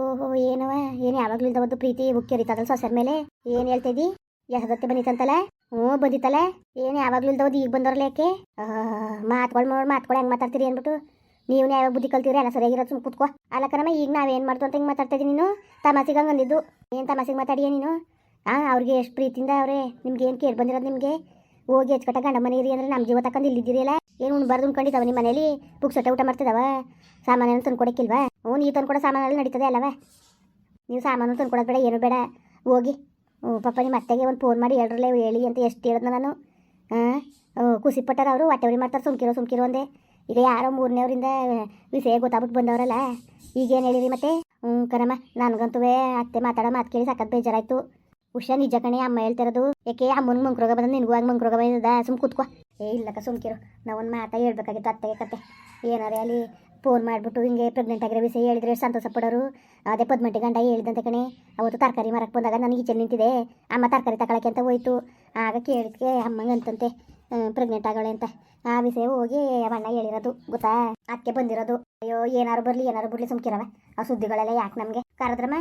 ಓಹೋ, ಏನವ? ಏನು ಯಾವಾಗಲೂ ಒಂದು ಪ್ರೀತಿ ಮುಖ್ಯ ಹರಿತದಲ್ಲ ಸೊಸೆರ ಮೇಲೆ? ಏನು ಹೇಳ್ತಿದ್ದಿ ಎಸದತ್ತೆ ಬಂದಿತ್ತಂತಲ್ಲ ಹ್ಞೂ ಬಂದಿತ್ತಲ್ಲ ಏನು ಯಾವಾಗಲೂ ಇಲ್ದವದು ಈಗ ಬಂದವ್ರಲ್ಲ ಯಾಕೆ? ಮಾತ್ಗಳು ನೋಡಿ ಮಾತ್ಗಳು ಹೆಂಗೆ ಮಾತಾಡ್ತೀರಿ ಅಂದ್ಬಿಟ್ಟು ನೀವು ಯಾವಾಗ ಬುದ್ಧಿ ಕಲ್ತೀರಿ ಎಲ್ಲ ಸರಿಯಾಗಿರೋದು ಸುಮ್ಮನೆ ಕುತ್ಕೋ. ಅಲ್ಲ ಕಣಮ್ಮ, ಈಗ ನಾವೇನು ಮಾಡ್ತು ಅಂತ ಹಿಂಗೆ ಮಾತಾಡ್ತಾ ನೀನು? ತಮಾಸಿಗೆ ಹಂಗೆ ಅಂದಿದ್ದು. ಏನು ತಮಾಸಿಗೆ ಮಾತಾಡಿಯ ನೀನು? ಹಾಂ ಅವ್ರಿಗೆ ಎಷ್ಟು ಪ್ರೀತಿಯಿಂದ ಅವರೇ ನಿಮ್ಗೆ ಏನು ಕೇಳಿ ಬಂದಿರೋದು ನಿಮಗೆ? ಹೋಗಿ ಹೆಚ್ಕಟ್ಟ ಗಂಡ ಮನೆ ಇರಿ ಅಂದ್ರೆ ನಮ್ಮ ಜೀವ ತಕ್ಕಂದು ಇಲ್ಲಿದ್ದೀರಿಯಲ್ಲ ಏನು ಉಣ್ಬಾರ್ದು ಉಣ್ಕೊಂಡಿದ್ದಾವ ನಿಮ್ಮ ಮನೇಲಿ? ಪುಕ್ಸಟ್ಟೆ ಊಟ ಮಾಡ್ತಿದ್ದಾವ ತಂದು ಕೊಡೋಕ್ಕಿಲ್ವ? ಹ್ಞೂ, ನೀವು ತಂದ್ಕೊಡೋ ಸಾಮಾನಲ್ಲಿ ನಡೀತದೆ ಅಲ್ಲವ? ನೀವು ಸಾಮಾನು ತಂದ್ಕೊಡೋದು ಬೇಡ, ಏನು ಬೇಡ. ಹೋಗಿ. ಹ್ಞೂ ಪಪ್ಪ ನಿಮ್ಮ ಅತ್ತೆಗೆ ಒಂದು ಫೋನ್ ಮಾಡಿ ಹೇಳ್ರಲ್ಲೇ, ಹೇಳಿ ಅಂತ ಎಷ್ಟು ಹೇಳಿದ್ನ ನಾನು. ಹಾಂ ಖುಷಿ ಪಟ್ಟಾರ ಅವರು. ಹೊಟ್ಟೆವ್ರಿ ಮಾಡ್ತಾರೆ, ಸುಮ್ಕಿರೋ ಸುಮ್ಕಿರೋ ಅಂದೆ. ಈಗ ಯಾರೋ ಮೂರನೇವರಿಂದ ವಿಷಯ ಗೊತ್ತಾಗ್ಬಿಟ್ಟು ಬಂದವರಲ್ಲ. ಈಗೇನು ಹೇಳಿರಿ ಮತ್ತೆ? ಹ್ಞೂ ಕರಮ್ಮ ನನಗಂತೂ ಅತ್ತೆ ಮಾತಾಡೋ ಮಾತು ಕೇಳಿ ಸಖತ್ ಬೇಜಾರಾಯ್ತು. ಉಷಾ ನಿಜ ಕಣೆ, ಅಮ್ಮ ಹೇಳ್ತಿರೋದು. ಯಾಕೆ ಅಮ್ಮನ ಮಂಕ್ರೋಗ ಬಂದ ನಿನಗೂ ಆಗ ಮಂಕ್ರೋಗ ಬಂದಿದ? ಸುಮ್ ಕೂತ್ಕೋ. ಏ, ಇಲ್ಲಕ್ಕ ಸುಮ್ಕಿರು ನಾವೊಂದು ಮಾತಾ ಹೇಳ್ಬೇಕಾಗಿತ್ತು ಅತ್ತೆಗೆ ಕತೆ. ಏನಾರೇ ಅಲ್ಲಿ ಫೋನ್ ಮಾಡಿಬಿಟ್ಟು ಹಿಂಗೆ ಪ್ರೆಗ್ನೆಂಟ್ ಆಗಿರೋ ವಿಷಯ ಹೇಳಿದ್ರೆ ಸಂತೋಷ ಪಡೋರು ಅದೇ ಪದ್ಮಂಟಿ ಗಂಡ ಹೇಳಿದಂತೆ ಕಣೆ. ಅವತ್ತು ತರಕಾರಿ ಮರಕ್ಕೆ ಬಂದಾಗ ನನಗೆ ಈಚೆ ನಿಂತಿದೆ. ಅಮ್ಮ ತರಕಾರಿ ತಗೊಳಕ್ಕೆ ಅಂತ ಹೋಯ್ತು. ಆಗ ಕೇಳಿದ್ಕೆ ಅಮ್ಮಂಗಂತಂತೆ ಪ್ರೆಗ್ನೆಂಟ್ ಆಗೋಳೆ ಅಂತ. ಆ ವಿಷಯ ಹೋಗಿ ಅಣ್ಣ ಹೇಳಿರೋದು. ಗೊತ್ತಾ? ಅದಕ್ಕೆ ಬಂದಿರೋದು. ಅಯ್ಯೋ, ಏನಾರು ಬರಲಿ, ಏನಾರು ಬಿಡ್ಲಿ ಸುಮ್ಕಿರವ. ಆ ಸುದ್ದಿಗಳೆಲ್ಲ ಯಾಕೆ ನಮಗೆ? ಕರೆದ್ರಮ್ಮ?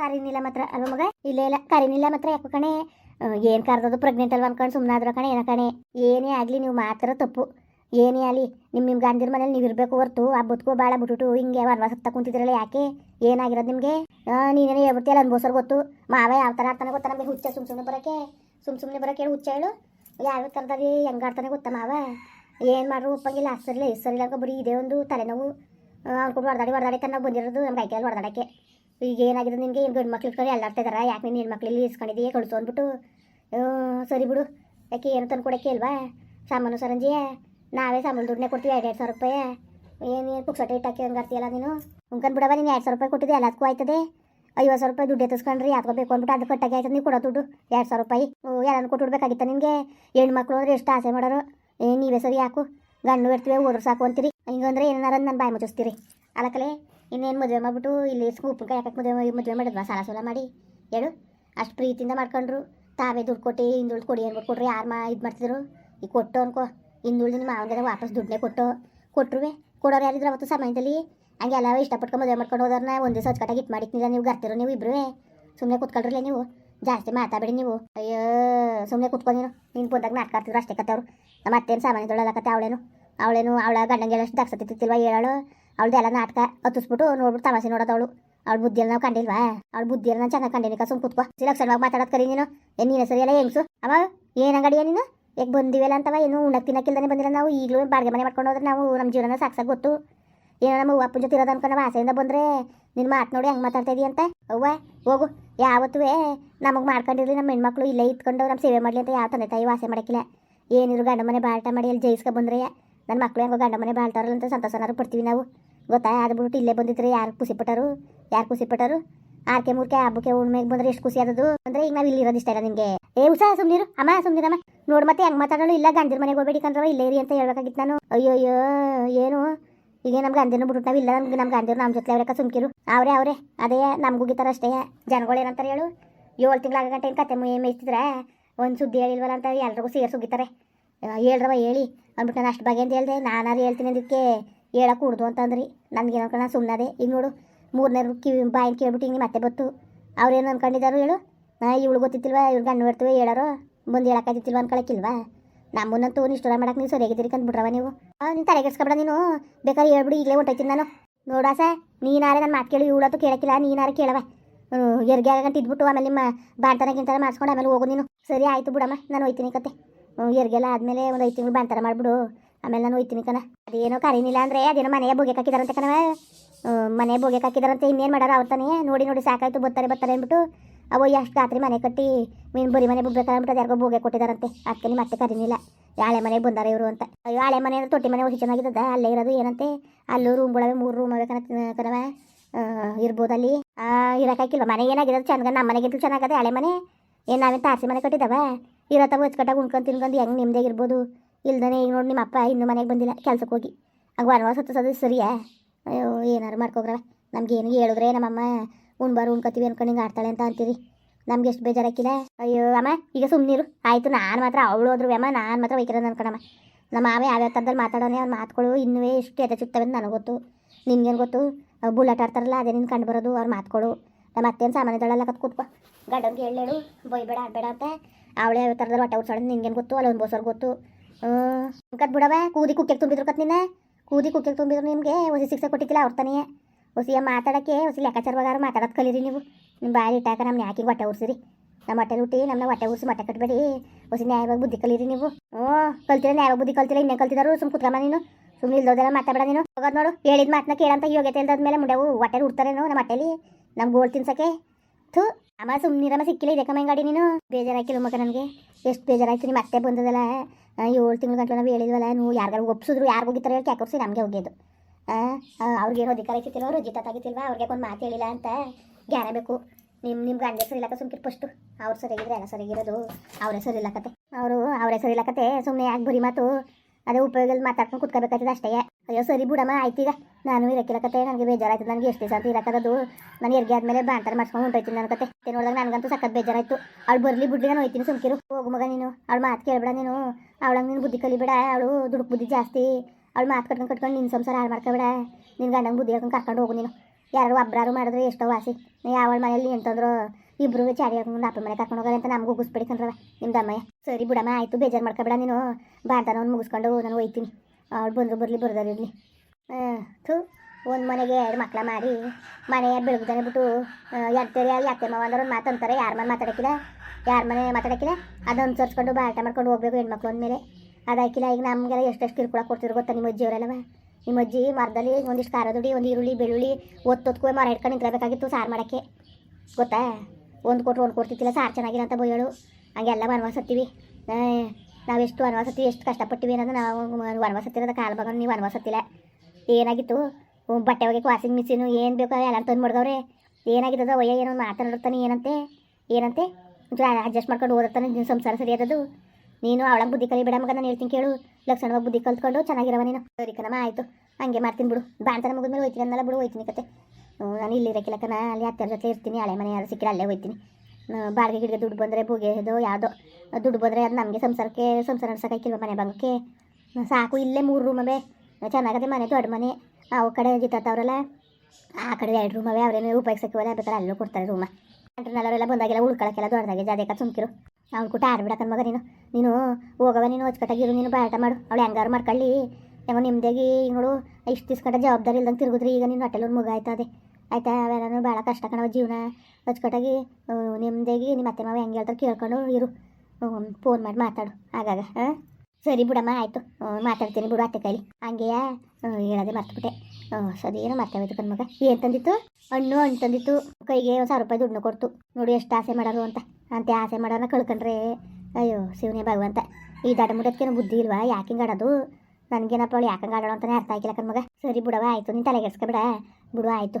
ಕರೀನಿಲ್ಲ ಮಾತ್ರ ಅಲ್ವ ಮಗ? ಇಲ್ಲ ಇಲ್ಲ. ಕರೀನಿಲ್ಲ ಮಾತ್ರ ಯಾಕೆ ಕಣೆ? ಏನು ಕರ್ದದು ಪ್ರೆಗ್ನೆಂಟ್ ಅಲ್ವ ಅನ್ಕೊಂಡು ಸುಮ್ಮನಾದ್ರ ಕಣೆ, ಏನೋ ಕಣೆ? ಏನೇ ಆಗಲಿ ನೀವು ಮಾತ್ರ ತಪ್ಪು. ಏನೇ ಆಗಲಿ ನಿಮ್ಮ ನಿಮ್ಮ ಗಾಂಧಿರ ಮನೇಲಿ ನೀವು ಇರಬೇಕು ಹೊರ್ತು, ಆ ಬುತ್ಕೋ ಭಾಳ ಬಿಟ್ಬಿಟ್ಟು ಹಿಂಗೆ ವನವಾಸ ಕುಂತಿದ್ರಲ್ಲ ಯಾಕೆ? ಏನಾಗಿರೋದು ನಿಮಗೆ? ನೀನೇನೇ ಹೇಳ್ಬಿಡ್ತೀಯಲ್ಲ ಅನ್ಬೋಸರ್ ಗೊತ್ತು. ಮಾವ ಯಾವ ಥರ ಆಡ್ತಾನೆ ಗೊತ್ತಾ ನಮಗೆ? ಹುಚ್ಚ ಸುಮ್ ಸುಮ್ಮನೆ ಬರೋಕೆ? ಸುಮ್ ಸುಮ್ಮನೆ ಬರೋಕೆ ಹೇಳಿ, ಹುಚ್ಚ ಹೇಳು. ಯಾವ ರೀ ಹೆಂಗೆ ಆಡ್ತಾನೆ ಗೊತ್ತಾ ಮಾವ? ಏನು ಮಾಡ್ರು ಒಪ್ಪಂಗಿಲ್ಲ ಅಸರಿಲ್ಲ ಹೆಸರಿಲ್ಲ ಬರೀ ಇದೇ ಒಂದು ತಲೆನೋವು. ಅನ್ಕೊಂಡು ಹೊಡೆದಾಡಿ ಹೊಡೆದಾಡಿ ನಾವು ಬಂದಿರೋದು ನಮ್ಗೆ ಐಕೆಯಲ್ಲಿ ಹೊಡೆದಾಡಕ್ಕೆ. ಈಗ ಏನಾಗಿದೆ ನಿನಗೆ? ಏನು ಗಂಡು ಮಕ್ಳು ಇಟ್ಕೊಂಡು ಎಲ್ಲ ಇದಾರೆ. ಯಾಕೆ ನೀನು ಹೆಣ್ಣು ಇಲ್ಲಿ ಇಸ್ಕೊಂಡಿದ್ದೀಯ ಕಳಿಸು ಅಂದ್ಬಿಟ್ಟು ಸರಿ ಬಿಡು. ಯಾಕೆ ಏನು ತಂದು ಕೊಡೋಕ್ಕೆ ಇಲ್ವಾ? ಸಾಮಾನು ಸರಂಜಿ ನಾವೇ ಸಾಮಾನು ದುಡ್ಡನ್ನೇ ಕೊಡ್ತೀವಿ, ಎರಡು ಎರಡು ಸಾವಿರ ರೂಪಾಯಿ. ಏನು ಏನು ಪುಕ್ಸಟ್ಟೆ ಇಟ್ಟಾಕಿ ಹಂಗೆ ಆಡ್ತೀಯಲ್ಲ ನೀನು? ಉಂಕನ್ ಬಿಡವ ನೀನು ಎರಡು ಸಾವಿರ ರೂಪಾಯಿ ಕೊಟ್ಟಿದ್ದೆ, ಎಲ್ಲದಕ್ಕೂ ಆಯ್ತದೆ. ಐವತ್ತು ಸಾವಿರ ರೂಪಾಯಿ ದುಡ್ಡು ಎತ್ತಿಸ್ಕೊಂಡ್ರಿ ಬೇಕು ಅಂದ್ಬಿಟ್ಟು ಅದು ಕಟ್ಟಾಗಿ ಆಯ್ತದೆ, ನೀವು ಕೊಡೋ ದುಡ್ಡು. ಎರಡು ಸಾವಿರ ರೂಪಾಯಿ. ಎಲ್ಲನೂ ಕೊಟ್ಬಿಡ್ಬೇಕಾಗಿತ್ತ ನಿನಗೆ? ಹೆಣ್ಮಕ್ಳು ಅಂದ್ರೆ ಎಷ್ಟು ಆಸೆ ಮಾಡೋರು? ಏ, ನೀವೇ ಸರಿ ಯಾಕು ಗಂಡು ಇರ್ತೀವಿ, ಹೋದ್ರು ಸಾಕು ಅಂತೀರಿ. ಹಿಂಗಂದ್ರೆ ಏನಾರ ನನ್ನ ಬಾಯಿ ಮುಚ್ಚಿಸ್ತೀರಿ. ಅಲಕಲೆ. ಇನ್ನೇನು ಮದುವೆ ಮಾಡಿಬಿಟ್ಟು ಇಲ್ಲಿ ಸ್ಕೂಪ್ ಯಾಕೆ ಮದುವೆ ಮದುವೆ ಮಾಡಿದ್ವಾ? ಸಾಲ ಸೋಲ ಮಾಡಿ. ಹೇಳು. ಅಷ್ಟು ಪ್ರೀತಿಯಿಂದ ಮಾಡ್ಕೊಂಡ್ರು. ತಾವೇ ದುಡ್ಡು ಕೊಟ್ಟು, ಹಿಂದುಳ್ದು ಕೊಡಿ ಅಂದ್ಬಿಟ್ಟು ಕೊಡ್ರಿ ಯಾರು ಮಾ, ಇದು ಮಾಡ್ತಿದ್ರು? ಈಗ ಕೊಟ್ಟು ಅನ್ಕೋ. ಹಿಂದುಳ್ದು ನಿಮ್ಮ ಮಾವನಿಗೆ ವಾಪಸ್ ದುಡ್ಡನ್ನೇ ಕೊಟ್ಟು. ಕೊಟ್ಟರುವೆ ಕೊಡೋರು ಯಾರಿದ್ರು ಅವತ್ತು ಸಮಯದಲ್ಲಿ? ಹಂಗೆ ಎಲ್ಲ ಇಷ್ಟಪಟ್ಕೊಂಡು ಮದುವೆ ಮಾಡ್ಕೊಂಡು ಹೋದವ್ರನ್ನ ಒಂದೇ ದಿವಸ ಕಟ್ಟಾಗಿ ಇಟ್ಟು ಮಾಡಿದ್ನಿಲ್ಲ ನೀವು. ಗರ್ತಿರೋ ನೀವು ಇಬ್ಬರು ಸುಮ್ಮನೆ ಕೂತ್ಕೊಳ್ರಲ್ಲ ನೀವು. ಜಾಸ್ತಿ ಮಾತಾಡಿ ನೀವು. ಅಯ್ಯೋ ಸುಮ್ಮನೆ ಕೂತ್ಕೊಂಡು ನೀನು. ನಿನ್ನ ಬಂದಾಗ ನಾಟಕ ಆಡ್ತಿದ್ರು ಅಷ್ಟೇ ಕತ್ತವ್ರು ನಮ್ಮ ಅತ್ತೇನು ಸಾಮಾನ್ಯದೊಳಲ್ಲ ಕತೆ ಅವಳೇನು? ಅವಳೇನು? ಅವಳ ಗಂಡಂಗೆಲ್ಲ ಅಷ್ಟು ದಕ್ಷತಿತ್ತಿಲ್ವ ಹೇಳೋಳು ಅವಳದ್ದು ಎಲ್ಲ ನಾಟಕ ಹತ್ತಿಸ್ಬಿಟ್ಟು ನೋಡ್ಬಿಟ್ಟು ತಮಾಷೆ ನೋಡೋದು ಅವಳು ಬುದ್ಧಿಯಲ್ಲಿ ನಾವು ಕಂಡಿಲ್ವಾ? ಅವಳ ಬುದ್ಧಿಯಲ್ಲಿ ನಾನು ಚೆನ್ನಾಗಿ ಕಂಡಿನಿ ಸುಮ್ ಕೂತ್ಕೋ. ಲಕ್ಷಣವಾಗಿ ಮಾತಾಡೋದು ಕರಿ ನೀನು. ಏನು ನೀನು ಸರಿ ಎಲ್ಲ ಹೆಂಗ್ಸು? ಅವ ಏನು ಅಂಗಡಿಯ ನೀನು? ಈಗ ಬಂದಿವೆಲ್ಲ ಅಂತವ? ಏನು ಉಣ್ಣಕ್ಕೆ ತಿನ್ನಕ್ಕಿಲ್ದಾನೆ ಬಂದಿಲ್ಲ ನಾವು? ಈಗಲೂ ಬಾಡಿಗೆ ಮನೆ ಮಾಡ್ಕೊಂಡು ಹೋದ್ರೆ ನಾವು ನಮ್ಮ ಜೀವನ ಸಾಕ್ಸಾಗ ಗೊತ್ತು. ಏನೋ ನಮ್ಮ ಅಪ್ಪ ಅಪ್ಪನ ಜೊತೆ ಇರೋದು ಅನ್ಕೊಂಡು ಆಸೆಯಿಂದ ಬಂದರೆ ನಿನ್ನ ಮಾತು ನೋಡಿ ಹೆಂಗೆ ಮಾತಾಡ್ತಾ ಇದೀಯ ಅಂತ? ಅವ್ವ, ಹೋಗು. ಯಾವತ್ತೂ ನಮಗೆ ಮಾಡ್ಕೊಂಡಿರಲಿ ನಮ್ಮ ಹೆಣ್ಮಕ್ಳು ಇಲ್ಲೇ ಇತ್ಕೊಂಡು ನಮ್ಮ ಸೇವೆ ಮಾಡಲಿ ಅಂತ ಯಾವ ತಂದೆ ತಾಯಿ ವಾಸೆ ಮಾಡೋಕ್ಕಿಲ್ಲ. ಏನಿರು ಗಂಡ ಮನೆ ಬಾಳ್ಟ ಮಾಡಿ ಅಲ್ಲಿ ಜಯಿಸ್ಕೊ ಬಂದ್ರೆ ನನ್ನ ಮಕ್ಳು ಹೆಂಗೋ ಗಂಡ ಮನೆ ಬಾಳ್ತಾರಲ್ಲ ಅಂತ ಸಂತೋಷನಾರು ಪಡ್ತೀವಿ ನಾವು. ಗೊತ್ತಾ? ಅದು ಬಿಟ್ಟು ಇಲ್ಲೇ ಬಂದಿದ್ರೆ ಯಾರು ಖುಷಿ ಪಟ್ಟರು? ಯಾರು ಖುಷಿ ಪಟ್ಟರು? ಆರ್ಕೆ ಮೂರ್ಕೆ, ಹಬ್ಬಕ್ಕೆ ಉಣ್ಮೆಗೆ ಬಂದ್ರೆ ಎಷ್ಟು ಖುಷಿ ಆದದು ಅಂದ್ರೆ ಈಗ ನಾವು ಇಲ್ಲಿ ಇರೋದು ಇಷ್ಟ ಇಲ್ಲ ನಿಮಗೆ. ಏ, ಉಷಾ ಸುಮ್ನಿರು ಅಮ್ಮ ಸುಮ್ನಿರಮ್ಮ ನೋಡ್ ಮತ್ತೆ ಹೆಂಗ್ ಮಾತಾಡೋಳು ಇಲ್ಲ ಗಂಡಿರ ಮನೆಗೆ ಹೋಗ್ಬೇಡಿ ಕಂದ್ರವ ಇಲ್ಲೇ ಇರಿ ಅಂತ ಹೇಳ್ಬೇಕಾಗಿತ್ತು ನಾನು. ಅಯ್ಯೋ ಏನು? ಈಗ ನಮ್ಮ ಗಂಡಿನ ಬಿಟ್ಟು ನಾವು ಇಲ್ಲ, ನಮ್ಗೆ ನಮ್ಮ ಗಂಡಿರು ನಮ್ಮ ಜೊತೆ ಅವ್ರಕ್ಕ ಸುಮ್ಕಿರು. ಅವರೇ ಅವರೇ, ಅದೇ ನಮ್ಗೂ ಗೀತಾರ ಅಷ್ಟೇ. ಜನಗಳು ಏನಂತಾರೆ ಹೇಳು? ಏಳು ತಿಂಗಳಾಗ ಗಂಟೆ ಏನು ಕತೆ ಮೇಯ್ತಿದ್ರೆ ಒಂದು ಸುದ್ದಿ ಹೇಳಿಲ್ವಲ್ಲ ಅಂತ ಎಲ್ರಿಗೂ ಸೇರ್ ಸುಗಿತಾರೆ ಹೇಳ್ರವ, ಹೇಳಿ. ಅಂದ್ಬಿಟ್ಟು ನಾನು ಅಷ್ಟು ಬಗೆ ಅಂತ ಹೇಳ್ದೆ. ನಾನಾರು ಹೇಳ್ತೀನಿ ಅದಕ್ಕೆ ಹೇಳಕ್ಕೆ ಕೂಡ್ದು ಅಂತಂದ್ರಿ. ನನಗೆ ಅನ್ಕೊಂಡು ನಾನು ಸುಮ್ಮನೆ ಈಗ ನೋಡು, ಮೂರನೇ ಕಿವಿ ಬಾಯಿನ ಕೇಳ್ಬಿಟ್ಟು ಹಿಂಗೆ ಮತ್ತೆ ಬತ್ತು. ಅವ್ರೇನು ಅಂದ್ಕೊಂಡಿದ್ದಾರು ಹೇಳು. ನಾ ಇವಳು ಗೊತ್ತಿತ್ತಿಲ್ವಾ, ಇವ್ರು ಗಂಡು ಬಿಡ್ತೀವಿ ಹೇಳೋರು. ಮುಂದೆ ಹೇಳಕ್ಕಾಯ್ತಿಲ್ವ ಅನ್ಕೊಳಕ್ಕಿಲ್ವಾ? ನಮ್ಮನ್ನಂತೂ ನಿಷ್ಠುರ ಮಾಡಕ್ಕೆ ನೀವು ಸರಿಯಾಗಿದ್ದೀರಿ ಕಂದ್ಬಿಟ್ರವ ನೀವು. ನೀನು ತಲೆಗೆಡ್ಸ್ಕೊಬೇಡ ನೀನು. ಬೇಕಾದ್ರೆ ಹೇಳ್ಬಿಡಿ, ಈಗಲೇ ಹೊಂಟೈತೀನಿ ನಾನು. ನೋಡಾಸ ನೀನಾರೆ ನನ್ನ ಮಾತು ಕೇಳಿ ಇವಳತ್ತು ಕೇಳಕ್ಕಿಲ್ಲ, ನೀನಾರೆ ಕೇಳವ. ಎರ್ಗೆ ಆಗಂತ ಇದ್ಬಿಟ್ಟು ಆಮೇಲೆ ನಿಮ್ಮ ಬಾಣ್ತನ ಗಿಂತನ ಮಾಡಿಸ್ಕೊಂಡು ಆಮೇಲೆ ಹೋಗು ನೀನು. ಸರಿ, ಆಯಿತು ಬಿಡಮ್ಮ, ನಾನು ಹೋಯ್ತೀನಿ ಕತೆ. ಎರ್ಗೆಲ್ಲ ಆದಮೇಲೆ ಒಂದು ಐದು ತಿಂಗಳು ಬಾಣ್ತನ ಮಾಡಿಬಿಡು. ಆಮೇಲೆ ನಾನು ಹೋಯ್ತೀನಿ ಕಣ. ಅದೇನೋ ಕರೀನಿಲ್ಲ ಅಂದರೆ ಅದೇನೋ ಮನೆಯ ಬೋಗೆ ಹಾಕಿದಾರಂತೆ ಕಣವ ಮನೆ ಬೋಗೆ ಹಾಕಿದಾರಂತೆ ಇನ್ನೇನು ಮಾಡಾರ ಅವ್ರ ನೋಡಿ ನೋಡಿ ಸಾಕಾಯ್ತು, ಬರ್ತಾರೆ ಬರ್ತಾರೆ ಅಂದ್ಬಿಟ್ಟು ಅವು ಎಷ್ಟು ರಾತ್ರಿ ಮನೆ ಕಟ್ಟಿ ಮೀನು ಬರಿ ಮನೆ ಬಿಡ್ಬೇಕಾದ್ರೆ ಅಂದ್ಬಿಟ್ಟು ಯಾರಿಗೋ ಬೋಗೆ ಕೊಟ್ಟಿದಾರಂತೆ. ಅದಕ್ಕೆ ನಿಮ್ಮ ಮತ್ತೆ ಕರೀನಿಲ್ಲ. ಯಾಳೆ ಮನೆಗೆ ಬಂದಾರ ಇವರು ಅಂತ. ಅಯ್ಯೋ, ಹಳೆ ಮನೆ ಅಂದ್ರೆ ತೊಟ್ಟಿ ಮನೆ ಹೋಗಿ ಚೆನ್ನಾಗಿದ್ದ ಅಲ್ಲೇ ಇರೋದು ಏನಂತೆ? ಅಲ್ಲೂ ರೂಮ್ಗಳವೆ ಮೂರು ರೂಮ್ ಅವೆ ಕಣ ಕಣವ ಇರ್ಬೋದು ಅಲ್ಲಿ. ಇರೋಕ್ಕಾಗಿಲ್ವ ಮನೆ ಏನಾಗಿರೋದು ಚಂದ ನಮ್ಮ ಮನೆಗಿಂತ ಚೆನ್ನಾಗದೆ ಹಳೆ ಮನೆ. ಏನು ನಾವೇನು ತಾರಸಿ ಮನೆ ಕಟ್ಟಿದಾವ? ಇರತ್ತವ ಹಚ್ಕಟ್ಟಾಗ ಉಣ್ಕೊಂಡು ತಿನ್ಕೊಂಡು ಹೆಂಗೆ ನಿಮ್ಮದೇ ಇರ್ಬೋದು? ಇಲ್ದೇ ಈಗ ನೋಡಿ ನಿಮ್ಮ ಅಪ್ಪ ಇನ್ನೂ ಮನೆಗೆ ಬಂದಿಲ್ಲ ಕೆಲ್ಸಕ್ಕೆ ಹೋಗಿ. ಹಂಗೆ ವನವಾಸ ಹತ್ತಿಸೋದು ಸರಿಯಾ? ಅಯ್ಯೋ, ಏನಾರು ಮಾಡ್ಕೋಗ್ರವ. ನಮ್ಗೆ ಏನು ಹೇಳಿದ್ರೆ ನಮ್ಮಮ್ಮ ಉಣ್ಬಾರು ಉಣ್ಕೊತೀವಿ ಅನ್ಕೊಂಡು ಹಿಂಗೆ ಆಡ್ತಾಳೆ ಅಂತ ಅಂತೀರಿ. ನಮ್ಗೆ ಎಷ್ಟು ಬೇಜಾರಾಕಿಲ್ಲ? ಅಯ್ಯೋ, ಅಮ್ಮ, ಈಗ ಸುಮ್ಮನಿರು ಆಯಿತು, ನಾನು ಮಾತ್ರ ಅವಳು ಹೋದ್ರು ಅಮ್ಮ ನಾನು ಮಾತ್ರ ಒಯ್ಕಿರೋದು ಅನ್ಕೊಳಮ್ಮ ನಮ್ಮ ಮಾವ ಯಾವ್ಯಾವ ಥರದಲ್ಲಿ ಮಾತಾಡೋನೆ ಅವ್ನು ಮಾತುಗಳು ಇನ್ನೂ ಎಷ್ಟು ಎದೆ ಚುತ್ತವೆ ಅಂತ ನನಗೆ ಗೊತ್ತು. ನಿನ್ಗೇನು ಗೊತ್ತು? ಬುಲೆಟ್ ಆಡ್ತಾರಲ್ಲ, ಅದೇ ನಿನ್ ಕಂಡು ಬರೋದು, ಅವ್ರು ಮಾತ್ಕೊಡು ನಮ್ಮ ಅತ್ತೇನು ಸಾಮಾನ್ಯದಳೆಲ್ಲ ಕತ್ ಕೂತ್ಕೊ. ಗಂಡನ್ಗೆ ಹೇಳೇಳು ಬೇಡ, ಆಡ್ಬೇಡ ಅಂತ. ಅವಳೇ ಥರದಲ್ಲಿ ಹೊಟ್ಟೆ ಉಡ್ಸೋಣ ನಿನ್ಗೇನು ಗೊತ್ತು? ಅಲ್ಲೊಂದು ಬೋಸೋರ್ ಗೊತ್ತು. ಕತ್ ಬಿಡವ ಕೂದಿ ಕುಕ್ಕೆಗೆ ತುಂಬಿದ್ರು ಕತ್ ನಿನ್ನ? ಕೂದಿ ಕುಕ್ಕೆಗೆ ತುಂಬಿದ್ರು ನಿಮಗೆ? ಹೊಸಿ ಶಿಕ್ಷೆ ಕೊಟ್ಟಿದ್ದಿಲ್ಲ ಅವ್ರ ತಾನೇ ಮಾತಾಡಕ್ಕೆ ಮಾತಾಡೋಕ್ಕೆ ಹೊಸಿ ಲೆಕ್ಕಾಚಾರವಾಗಾರ ಮಾತಾಡೋದು ಕಲೀರಿ ನೀವು. ನಿಮ್ಮ ಬಾಯಿ ಇಟ್ಟಾಕ ನಮ್ಮ ಯಾಕಿಗೆ ಹೊಟ್ಟೆ ಉರ್ಸಿರಿ ನಮ್ಮ ಹೊಟ್ಟೆ ಹುಟ್ಟಿ ನಮ್ಮ ಹೊಟ್ಟೆ ಉರ್ಸಿ ಮೊಟ್ಟೆ ಕಟ್ಟಬೇಡಿ ಹೊಸಿ ನ್ಯಾಯವಾಗಿ ಬುದ್ಧಿ ಕಲೀರಿ ನೀವು. ಹ್ಞೂ, ಕಲ್ತಿರ ನ್ಯಾಯವಾಗಿ ಬುದ್ಧಿ ಕಲ್ತಿಲ್ಲ ಇನ್ನೇ ಕಲ್ತಿದಾರು? ಸುಮ್ ಕುತ್ಕಮ್ಮ ನೀನು. ಸುಮ್ಮನೆ ಇಲ್ದೋದೆಲ್ಲ ಮಾತಾಡ ನೀನು. ಹೋಗೋದು ನೋಡು, ಹೇಳಿದ ಮಾತನ್ನ ಕೇಳಂತ ಯೋಗ್ಯತೆ ಇಲ್ದಾದ ಮೇಲೆ ಮುಂಡೆವು ಹೊಟ್ಟೆ ಉಡ್ತಾರೇನೋ ನಮ್ಮ ಹೊಟ್ಟೆಲಿ? ನಮ್ಮ ಗೋಳ್ ತಿನ್ಸಕ್ಕೆ? ಥೂ ಅಮ್ಮ ಸುಮ್ಮನಿರಮ್ಮ ಸಿಕ್ಕಿಲ್ಲ ಇದಕ್ಕೆ ಗಾಡಿ ನೀನು? ಬೇಜಾರಾಕಿಲ್ಲ ಮಕ್ಕ ನನಗೆ. ಎಷ್ಟು ಬೇಜಾರಾಯ್ತು ನಿಮ್ಮ ಮತ್ತೆ ಬಂದದಲ್ಲ. ಏಳು ತಿಂಗಳು ಗಂಟಲು ನಾವು ಹೇಳಿದ್ವಲ್ಲ, ನೀವು ಯಾರಿಗಾರು ಒಪ್ಸಿದ್ರು ಯಾರು ಹೋಗಿತಾರೆ ಹೇಳಿ ಕ್ಯಾಕರ್ಸಿ ನಮಗೆ ಹೋಗಿದ್ದು ಅವ್ರಿಗೇನು ಅಧಿಕಾರ ಇತ್ತಿಲ್ವ ಜಿತ ತಾಗಿತ್ತಿಲ್ವ ಅವ್ರಿಗೆ ಒಂದು ಮಾತು ಹೇಳಿಲ್ಲ ಅಂತ ಗ್ಯಾರಬೇಕು ಬೇಕು. ನಿಮ್ಮ ನಿಮ್ಮ ಗಂಡ ಸರಿ ಇಲ್ಲಕ ಸುಮ್ಕಿರ್ ಫಸ್ಟು ಅವ್ರು ಸರಿಯಾಗಿದ್ರೆ ಎಲ್ಲ ಸರಿಗಿರೋದು ಅವ್ರ ಹೆಸರು ಇಲ್ಲಕತೆ ಅವರು ಅವ್ರ ಹೆಸರು ಇಲ್ಲಕತೆ ಸುಮ್ಮನೆ ಯಾಕೆ ಬರೀ ಮಾತು? ಅದೇ ಉಪಯೋಗದಲ್ಲಿ ಮಾತಾಡ್ಕೊಂಡು ಕುತ್ಕೋಬೇಕಾಯ್ತದೆ ಅಷ್ಟೇ. ಅಯ್ಯೋ, ಸರಿ ಬಿಡಮ್ಮ ಆಯ್ತೀಗ ನಾನು ಇರಕ್ಕಿಲ್ಲಕತ್ತೆ ನನಗೆ ಬೇಜಾರಾಯ್ತು ನನಗೆ ಎಷ್ಟು ದಿವಸ ಅಂತ ಇರಕ್ಕದು ನಾನು ಎರ್ಗೆ ಆದ್ಮೇಲೆ ಬಾಂತರ ಮಾಡ್ಸ್ಕೊಂಡು ಹೊಂಟೋಯ್ತೀನಿ ನನ್ನ ಕತೆ. ನೋಡಿದಾಗ ನನಗಂತೂ ಸಖತ್ ಬೇಜಾರಾಯ್ತು. ಅವಳು ಬರಲಿ ಬಿಡ್ಲಿ, ನಾನು ಹೋಯ್ತೀನಿ ಸುಮ್ಕಿರು. ಹೋಗು ಮಗ ನೀನು. ಅವಳು ಮಾತು ಕೇಳಬೇಡ ನೀನು. ಅವಳಂಗೆ ನೀನು ಬುದ್ಧಿ ಕಲಿಬೇಡ. ಅವಳು ದುಡುಕ್ ಬುದ್ಧಿ ಜಾಸ್ತಿ. ಅವಳು ಮಾತು ಕಟ್ಕೊಂಡು ಕಟ್ಕೊಂಡು ನಿನ್ನ ಸಂಸಾರ ಹಾಳು ಮಾಡ್ಕೊಬೇಡ. ನಿನ್ನ ಗಂಡಂಗೆ ಬುದ್ಧಿ ಹೇಳ್ಕೊಂಡು ಕರ್ಕೊಂಡು ಹೋಗು ನೀನು. ಯಾರು ಒಬ್ಬರಾರು ಮಾಡಿದ್ರೆ ಎಷ್ಟೋ ವಾಸಿ. ಯಾವಳ ಮನೆಯಲ್ಲಿ ಅಂತಂದ್ರು ಇಬ್ರು ಚಾಡಿ ಹೇಳ್ಕೊಂಡು ಅಪ್ಪ ಮನೆ ಕರ್ಕೊಂಡು ಹೋಗೋದಂತ ನಮ್ಗೆ ಉಗಿಸ್ಬೇಡಿ ಕಣ್ರವ ನಿಮ್ಮ ಅಮ್ಮಯ್ಯ. ಸರಿ ಬಿಡಮ್ಮ, ಆಯಿತು, ಬೇಜಾರು ಮಾಡ್ಕೊಬೇಡ ನೀನು. ಬಾಂತನವನ್ನು ಮುಗಿಸ್ಕೊಂಡು ನಾನು ಹೋಯ್ತೀನಿ. ಅವ್ಳು ಬಂದರು ಬರಲಿ ಬರ್ದಾರಿರಲಿ ಥೂ, ಒಂದು ಮನೆಗೆ ಎರಡು ಮಕ್ಕಳ ಮಾಡಿ ಮನೆಯ ಬೆಳಗ್ದಾನೆ ಬಿಟ್ಟು ಎಡ್ತೇರಿ ಯಾಕೆ ಮಾವ ಅಂದ್ರೆ ಒಂದು ಮಾತಂತಾರೆ ಯಾರು ಯಾರ ಮನೆ ಮಾತಾಡಕ್ಕಿಲ್ಲ ಯಾರ ಮನೆ ಮಾತಾಡಕ್ಕಿಲ್ಲ ಅದನ್ನು ಸರ್ಸ್ಕೊಂಡು ಬಾಟ ಮಾಡ್ಕೊಂಡು ಹೋಗ್ಬೇಕು ಹೆಣ್ಮಕ್ಳು ಅಂದಮೇಲೆ. ಅದಾಕಿಲ್ಲ ಈಗ ನಮಗೆಲ್ಲ ಎಷ್ಟೆಷ್ಟು ಕಿರುಕುಳ ಕೊಡ್ತಿದ್ರು ಗೊತ್ತಾ ನಿಮ್ಮ ಅಜ್ಜಿಯವರೆಲ್ಲವ ನಿಮ್ಮ ಅಜ್ಜಿ ಮರದಲ್ಲಿ ಒಂದಿಷ್ಟು ಖಾರ ದುಡಿ ಒಂದು ಈರುಳ್ಳಿ, ಬೆಳ್ಳುಳ್ಳಿ ಒತ್ತೊತ್ಕೋ ಮರ ಹಿಡ್ಕೊಂಡು ನಿಂತಿರಬೇಕಾಗಿತ್ತು ಸಾರು ಮಾಡೋಕ್ಕೆ. ಗೊತ್ತಾ? ಒಂದು ಕೊಟ್ಟು ಒಂದು ಕೊಡ್ತಿತ್ತಿಲ್ಲ ಸಾರು ಚೆನ್ನಾಗಿಲ್ಲ ಅಂತ ಬೈಯೋಳು. ಹಂಗೆಲ್ಲ ವನವಾಸ ಹತ್ತೀವಿ ನಾವೆಷ್ಟು ವನವಾಸ ಹತ್ತೀವಿ ಎಷ್ಟು ಕಷ್ಟಪಟ್ಟಿವಿ ಅನ್ನೋದು ನಾವು ವನವಾಸ ಹತ್ತಿರೋದ ಕಾಲ ಮಗ ನೀವು ವನವಾಸ ಹತ್ತಿಲ್ಲ ಏನಾಗಿತ್ತು ಬಟ್ಟೆ ಒಗೆಗೆ ವಾಷಿಂಗ್ ಮಿಷಿನು ಏನು ಬೇಕೋ ಎಲ್ಲ ತಂದು ಮಾಡ್ದವ್ರೆ. ಏನಾಗಿದ್ದದ? ಒಯ್ಯ, ಏನೋ ಮಾತಾಡಿರ್ತಾನೆ ಏನಂತೆ? ಏನಂತೆ? ಅಡ್ಜಸ್ಟ್ ಮಾಡ್ಕೊಂಡು ಓದತ್ತಾನೆ ನಿನ್ನ ಸಂಸಾರ ಸರಿಯಾದದು ನೀನು ಅವಳ ಬುದ್ಧಿ ಕಲಿಬೇಡ ಮಗ, ನಾನು ಹೇಳ್ತೀನಿ ಕೇಳು. ಲಕ್ಷಣವಾಗಿ ಬುದ್ಧಿ ಕಲ್ತ್ಕೊಂಡು ಚೆನ್ನಾಗಿರವ ನೀನು. ಸರಿ ಕಣಮ್ಮ, ಆಯಿತು. ಹಂಗೆ ಮಾಡ್ತೀನಿ ಬಿಡು. ಬಾಂತನ ಮುಗಿದ್ಮೇಲೆ ಹೋಯ್ತೀನಿ ಅಲ್ಲ ಬಿಡು, ಹೋಯ್ತೀನಿ ಕತೆ. ನಾನು ಇಲ್ಲಿ ಇರಕ್ಕಿಲ್ಲ ನಾನು ಅಲ್ಲಿ ಹತ್ತಿರ ಜೊತೆ ಇರ್ತೀನಿ ಹಳೆ ಮನೆ ಯಾರು ಸಿಕ್ಕಿಲ್ಲ ಅಲ್ಲೇ ಹೋಗ್ತೀನಿ. ಆ, ಬಾಡಿಗೆ ಗಿಡಗೆ ದುಡ್ಡು ಬಂದರೆ ಬುಗೆದು ಯಾವುದೋ ದುಡ್ಡು ಬಂದರೆ ಅದು ನಮಗೆ ಸಂಸಾರಕ್ಕೆ ಸಂಸಾರ ನಡ್ಸೋಕ್ಕಾಗಿಲ್ವ ಮನೆ ಬಂಗಕ್ಕೆ ಸಾಕು ಇಲ್ಲೇ ಮೂರು ರೂಮವೆ ಚೆನ್ನಾಗದೆ ಮನೆ ದೊಡ್ಡ ಮನೆ. ಅವು ಕಡೆ ಜಿತ್ತವ್ರಲ್ಲ ಆ ಕಡೆ ಎರಡು ರೂಮವೇ ಅವ್ರೇನು ಉಪಯೋಗಿಸೋಕ್ಕಿವಲ್ಲ ಬೇಕಾದ್ರೆ ಅಲ್ಲೂ ಕೊಡ್ತಾರೆ ರೂಮ ಕಂಟ್ರಿನಲ್ಲವರೆಲ್ಲ ಬಂದಾಗೆಲ್ಲ ಉಳ್ಕೊಳಕ್ಕೆಲ್ಲ ದೊಡ್ಡದಾಗೆ ಜಾದೇಕ ಸುಮ್ಕಿರು. ಅವ್ನು ಕೂಟ ಆಡ್ಬಿಡಕ್ಕನ್ ಮಗ ನೀನು. ನೀನು ಹೋಗವ ನೀನು ಹೊಚ್ಕಟ್ಟಾಗಿರು ನೀನು ಬಾಟ ಮಾಡು. ಅವಳು ಹೆಂಗಾರು ಮಾಡ್ಕೊಳ್ಳಿ. ಹೆಂಗೋ ನಿಮ್ದಾಗಿ ನೋಡು ಇಷ್ಟು ದಿವ್ಸ ಜವಾಬ್ದಾರಿ ಇಲ್ದಂಗೆ ತಿರುಗಿದ್ರಿ ಈಗ ನೀನು ಒಂದು ಮಗ ಆಯ್ತದೆ ಆಯ್ತಾ, ಅವೆಲ್ಲನೂ ಭಾಳ ಕಷ್ಟ ಕಣವ ಜೀವನ. ಅಚ್ಚುಕಟ್ಟಾಗಿ ನಿಮ್ದಾಗಿ ನಿಮ್ಮ ಅತ್ತೆ ಮಾವ ಹೆಂಗೆ ಹೇಳ್ತಾರೆ ಕೇಳ್ಕೊಂಡು ಇರು. ಫೋನ್ ಮಾಡಿ ಮಾತಾಡು. ಆಗಾಗ ಹಾಂ ಸರಿ ಬಿಡಮ್ಮ, ಆಯಿತು. ಮಾತಾಡ್ತೀನಿ ಬಿಡು ಅತ್ತೆ ಕೈಲಿ. ಹಂಗೆಯ? ಹೇಳೋದೇ ಮರ್ತುಬಿಟ್ಟೆ. ಏನು ಹೋಯ್ತು ಕಣ್ಮಗ ಏನು ತಂದಿತ್ತು? ಹಣ್ಣು ಹಣ್ಣು ತಂದಿತ್ತು. ಕೈಗೆ ಒಂದು ಸಾವಿರ ರೂಪಾಯಿ ದುಡ್ಡು ಕೊಡ್ತು. ನೋಡಿ ಎಷ್ಟು ಆಸೆ ಮಾಡೋರು ಅಂತ. ಅಂತೆ ಆಸೆ ಮಾಡೋನ ಕಳ್ಕೊಂಡ್ರೆ. ಅಯ್ಯೋ, ಶಿವನೇ ಭಗವಂತ. ಈ ದಡ ಮುಡೋದಕ್ಕೇನು ಬುದ್ಧಿ ಇಲ್ವಾ? ಯಾಕೆ ಹಿಂಗೆ ಆಡೋದು? ನನಗೇನಪ್ಪ ಅವಳು ಯಾಕೆ ಹಂಗೆ ಆಡೋಣ ಅಂತಾನೆ ಅರ್ಥ ಆಗಿಲ್ಲ ಕಣ್ಮಗ ಸರಿ ಬಿಡವ ಆಯಿತು. ನೀನು ತಲೆಗೆಡ್ಸ್ಕೊಬೇಡ ಬಿಡು, ಆಯಿತು.